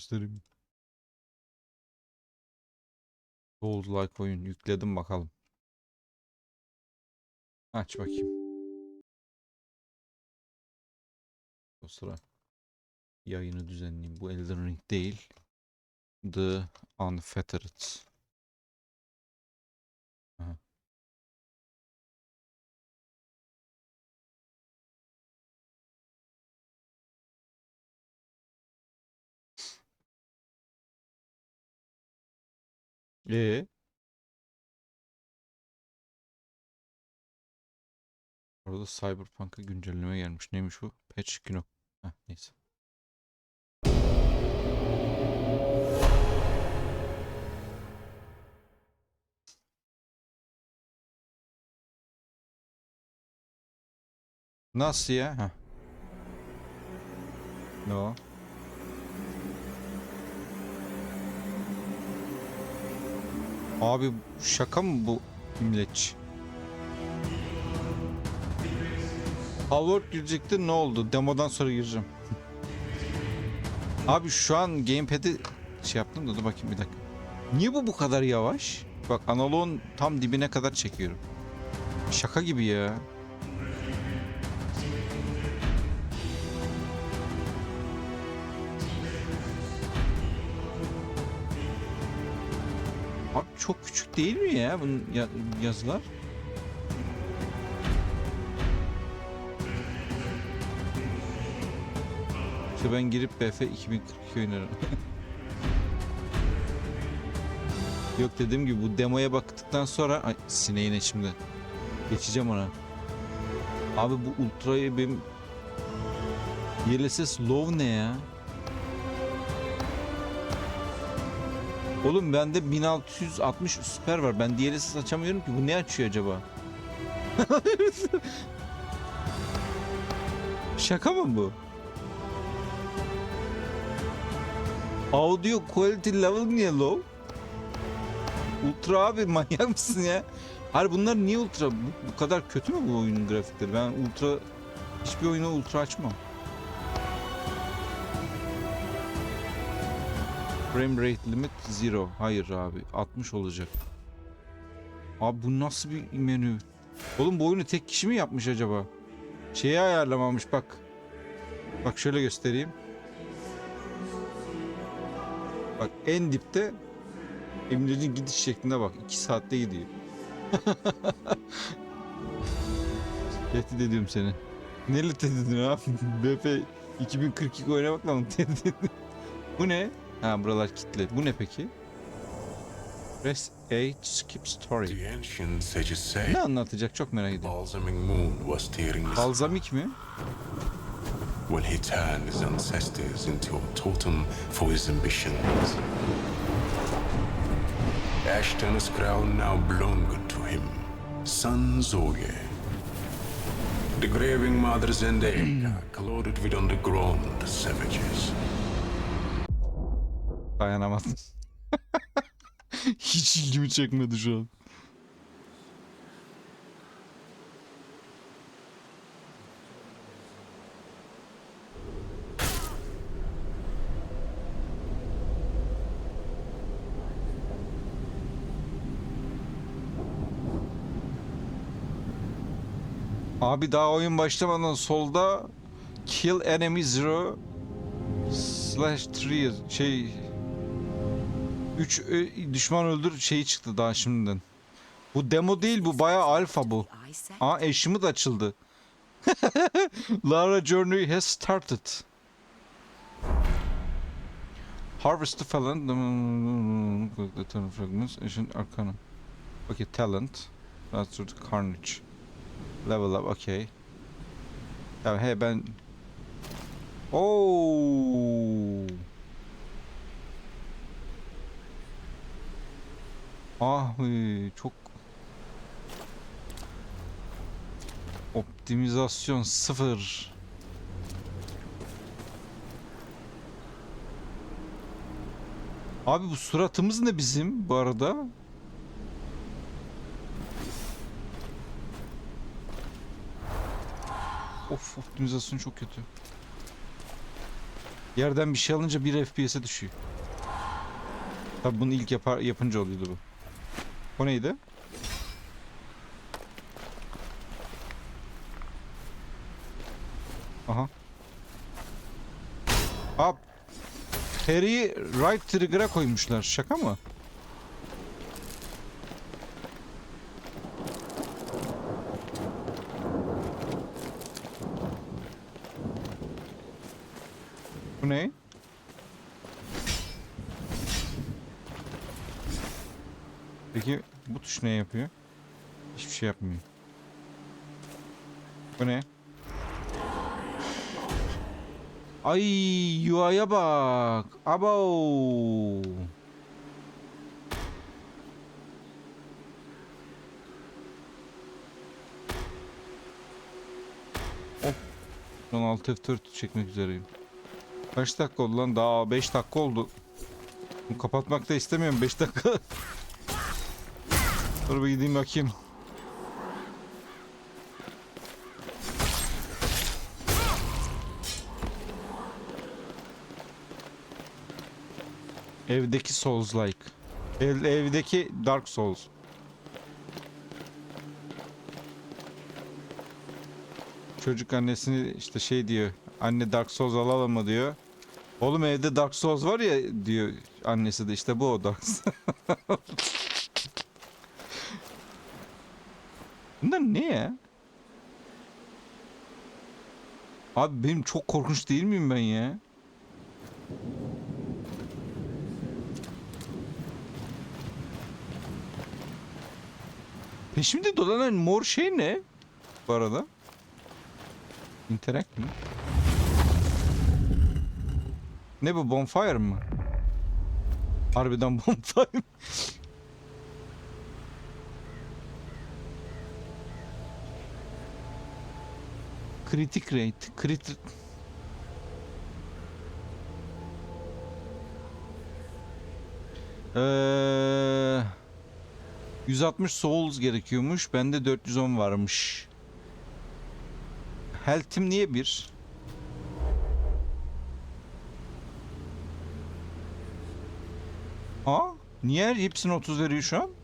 göstereyim. Souls like oyun yükledim bakalım. Aç bakayım. O sıra yayını düzenleyeyim. Bu Elden Ring değil. The Unfettered. Ee? Orada Cyberpunk'a güncelleme gelmiş. Neymiş bu? Patch 2. Heh, neyse. Nasıl ya? Heh. Ne Abi şaka mı bu milletçi? Halvard girecekti ne oldu? Demodan sonra gireceğim. Abi şu an gamepad'i şey yaptım da dur bakayım bir dakika. Niye bu bu kadar yavaş? Bak analoğun tam dibine kadar çekiyorum. Şaka gibi ya. Çok küçük değil mi ya bunun ya- yazılar? İşte ben girip BF 2042 oynarım. Yok dediğim gibi bu demoya baktıktan sonra ay sineğine şimdi geçeceğim ona. Abi bu ultrayı benim DLSS low ne ya? Oğlum bende 1660 süper var. Ben DLSS açamıyorum ki. Bu ne açıyor acaba? Şaka mı bu? Audio quality level niye low? Ultra abi manyak mısın ya? Hayır bunlar niye ultra? Bu, bu kadar kötü mü bu oyunun grafikleri? Ben ultra hiçbir oyunu ultra açmam. Frame rate limit zero. Hayır abi 60 olacak. Abi bu nasıl bir menü? Oğlum bu oyunu tek kişi mi yapmış acaba? Şeyi ayarlamamış bak. Bak şöyle göstereyim. Bak en dipte Emre'nin gidiş şekline bak. 2 saatte gidiyor. tehdit ediyorum seni. Neyle tehdit ediyorsun abi? BP 2042 oynamakla mı tehdit ediyorsun? Bu ne? Ha buralar kilitli. Bu ne peki? Press H skip story. Ne anlatacak çok merak ediyorum. Balzamik mi? when he turned his ancestors into a totem for his ambitions. Ashton's crown now belonged to him, son Zoye. The graving mother Zendaya colluded with underground savages. Dayanamadım. Hiç ilgimi çekmedi şu an. Abi daha oyun başlamadan solda kill enemy zero slash 3 şey 3 düşman öldür şeyi çıktı daha şimdiden. Bu demo değil bu bayağı alfa bu. Aa eşimi de açıldı. Lara Journey has started. Harvest Fallen. The Turn Fragments. Ancient Arcana. Okay, talent. Master Carnage. Level up, okay. Ya he ben... Oo. Ah be, çok optimizasyon sıfır. Abi bu suratımız ne bizim bu arada? Of optimizasyon çok kötü. Yerden bir şey alınca 1 FPS'e düşüyor. Tabi bunu ilk yapar, yapınca oluyordu bu. O neydi? Aha. Aa, Harry'i right trigger'a koymuşlar. Şaka mı? Bu ne? Peki bu tuş ne yapıyor? Hiçbir şey yapmıyor. Bu ne? Ay UI'ya bak. Abo. Hop. 16 F4 çekmek üzereyim. Kaç dakika oldu lan? Daha 5 dakika oldu. Kapatmak da istemiyorum 5 dakika. Dur bir gideyim bakayım. Evdeki Souls like. Ev, evdeki Dark Souls. Çocuk annesini işte şey diyor. Anne Dark Souls alalım mı diyor. Oğlum evde Dark Souls var ya diyor annesi de işte bu o Dark Souls. Bunlar ne ya? Abi benim çok korkunç değil miyim ben ya? Peşimde dolanan mor şey ne? Bu arada. Interact mi? Ne bu bonfire mı? Harbiden bonfire. Kritik rate. Kritik... Eee... 160 souls gerekiyormuş. Bende 410 varmış. Health'im niye bir? Aa, niye hepsine 30 veriyor şu an?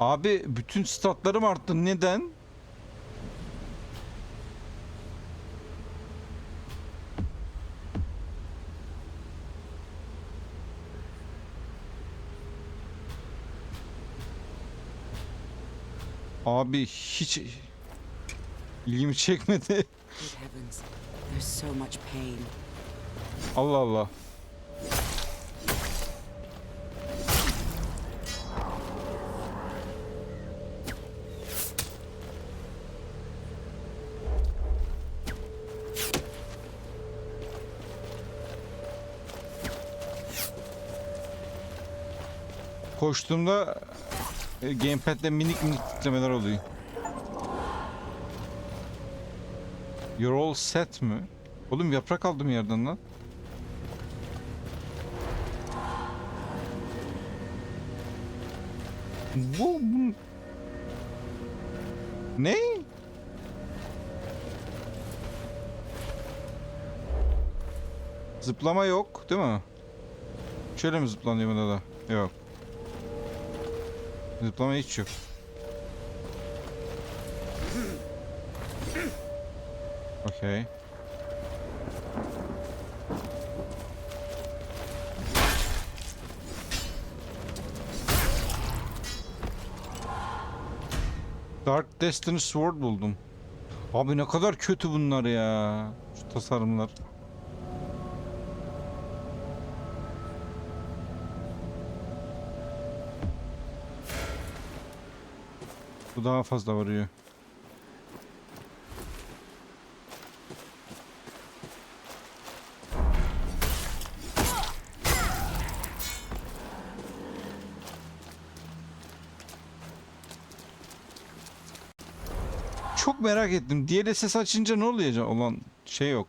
Abi bütün statlarım arttı. Neden? Abi hiç ilgimi çekmedi. Allah Allah. Koştuğumda e, gamepad'de minik minik titremeler oluyor. You're all set mi? Oğlum yaprak aldım yerden lan. Bu. Ne? Zıplama yok değil mi? Şöyle mi zıplanıyor bunda da? Yok. Zıplama hiç yok. Okey. Dark Destiny Sword buldum. Abi ne kadar kötü bunlar ya. Şu tasarımlar. Bu daha fazla varıyor. Çok merak ettim. DLSS açınca ne olacak? Olan şey yok.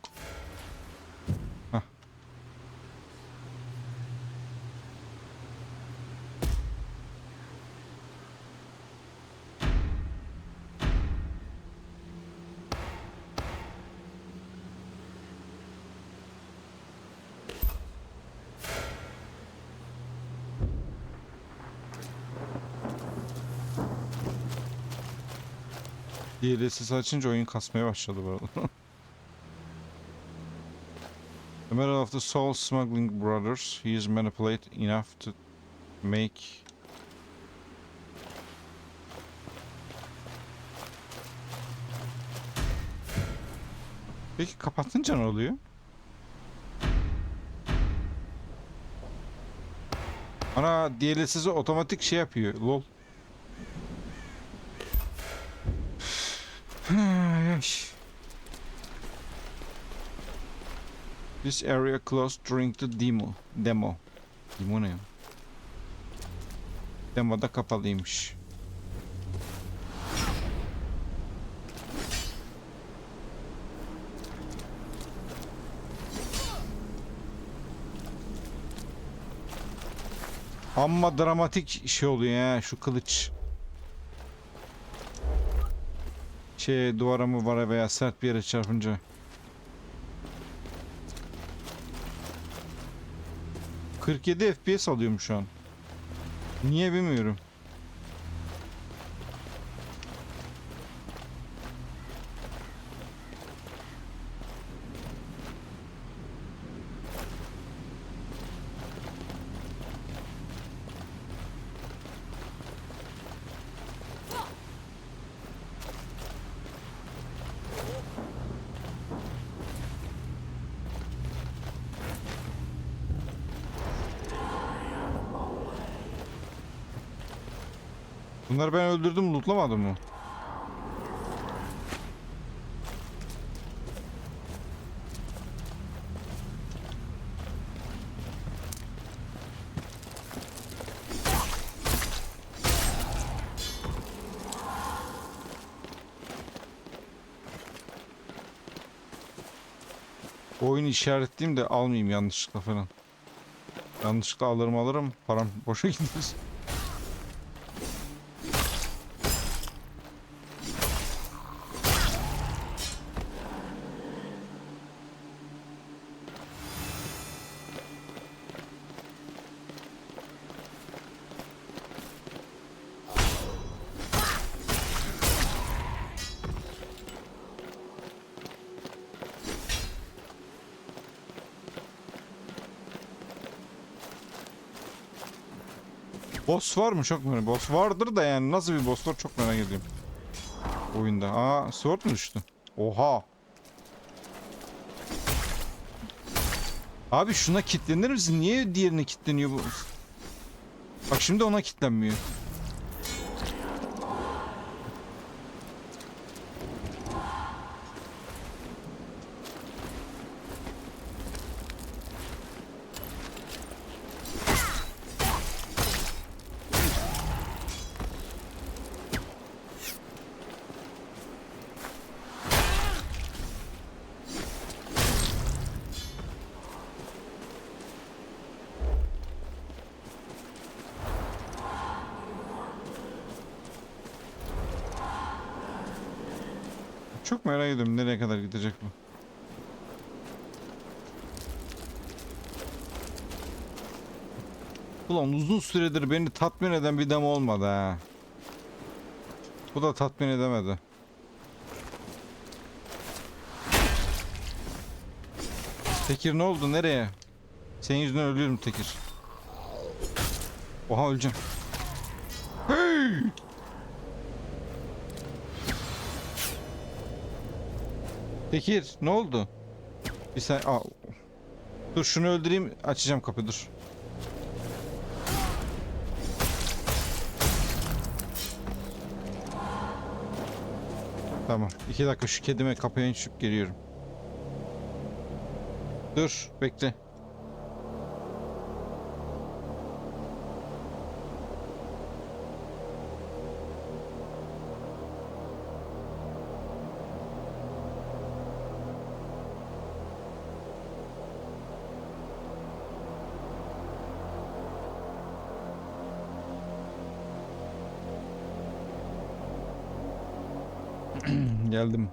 DLSS açınca oyun kasmaya başladı bu arada. The matter of the Soul Smuggling Brothers, he is manipulated enough to make Peki kapatınca ne oluyor? Ana DLSS'i otomatik şey yapıyor. Lol. Ay. This area closed during the demo. Demo. Demo ne ya? Demoda kapalıymış. Amma dramatik şey oluyor ya şu kılıç. Şey duvara mı var veya sert bir yere çarpınca. ...47 FPS alıyorum şu an. Niye bilmiyorum. Bunları ben öldürdüm lootlamadım mı? Oyunu işaretleyeyim de almayayım yanlışlıkla falan. Yanlışlıkla alırım alırım param boşa gider. Boss var mı çok merak Boss vardır da yani nasıl bir boss var çok merak ediyorum. Oyunda. Aa sword mu düştü? Oha. Abi şuna kilitlenir misin? Niye diğerine kilitleniyor bu? Bak şimdi ona kilitlenmiyor. Çok merak ediyorum nereye kadar gidecek bu. Ulan uzun süredir beni tatmin eden bir demo olmadı ha. Bu da tatmin edemedi. Tekir ne oldu nereye? Senin yüzünden ölüyorum Tekir. Oha öleceğim. Hey! Tekir ne oldu? Bir sen Aa, Dur şunu öldüreyim açacağım kapıyı dur. Tamam. iki dakika şu kedime kapıyı açıp geliyorum. Dur bekle. geldim.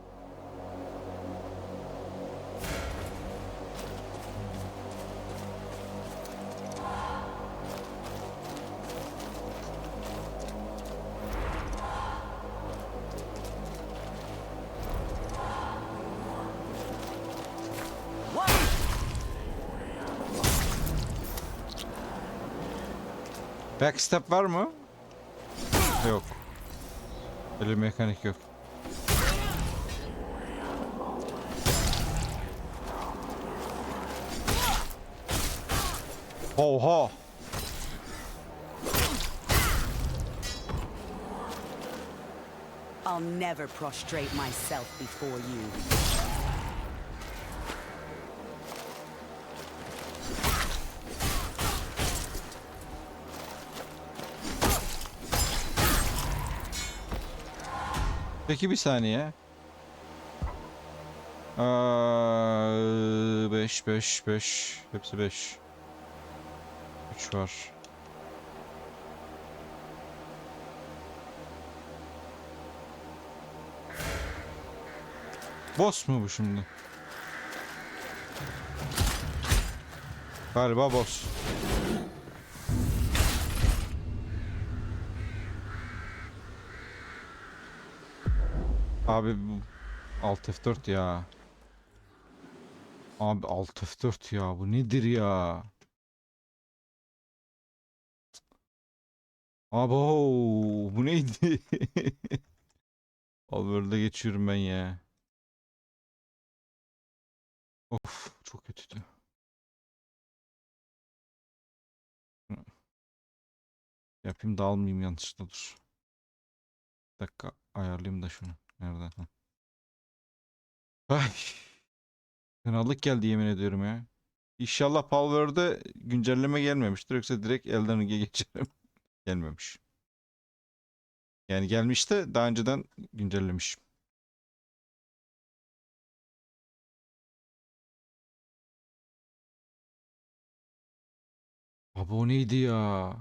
Backstep var mı? Yok. Öyle mekanik yok. Oha! I'll never prostrate myself before you. Peki bir saniye. 5 5 5 hepsi 5. 3 var. Boss mu bu şimdi? Galiba boss. Abi bu Alt F4 ya. Abi Alt F4 ya bu nedir ya? Abo bu neydi? Alver'da geçiyorum ben ya. Of çok kötüydü. Yapayım da almayayım yanlışlıkla dur. Bir dakika ayarlayayım da şunu. Nerede? Heh. Ay. Fenalık geldi yemin ediyorum ya. İnşallah Power'da güncelleme gelmemiştir. Yoksa direkt Elden geçerim. Gelmemiş. Yani gelmiş de daha önceden güncellemiş. Abi o neydi ya?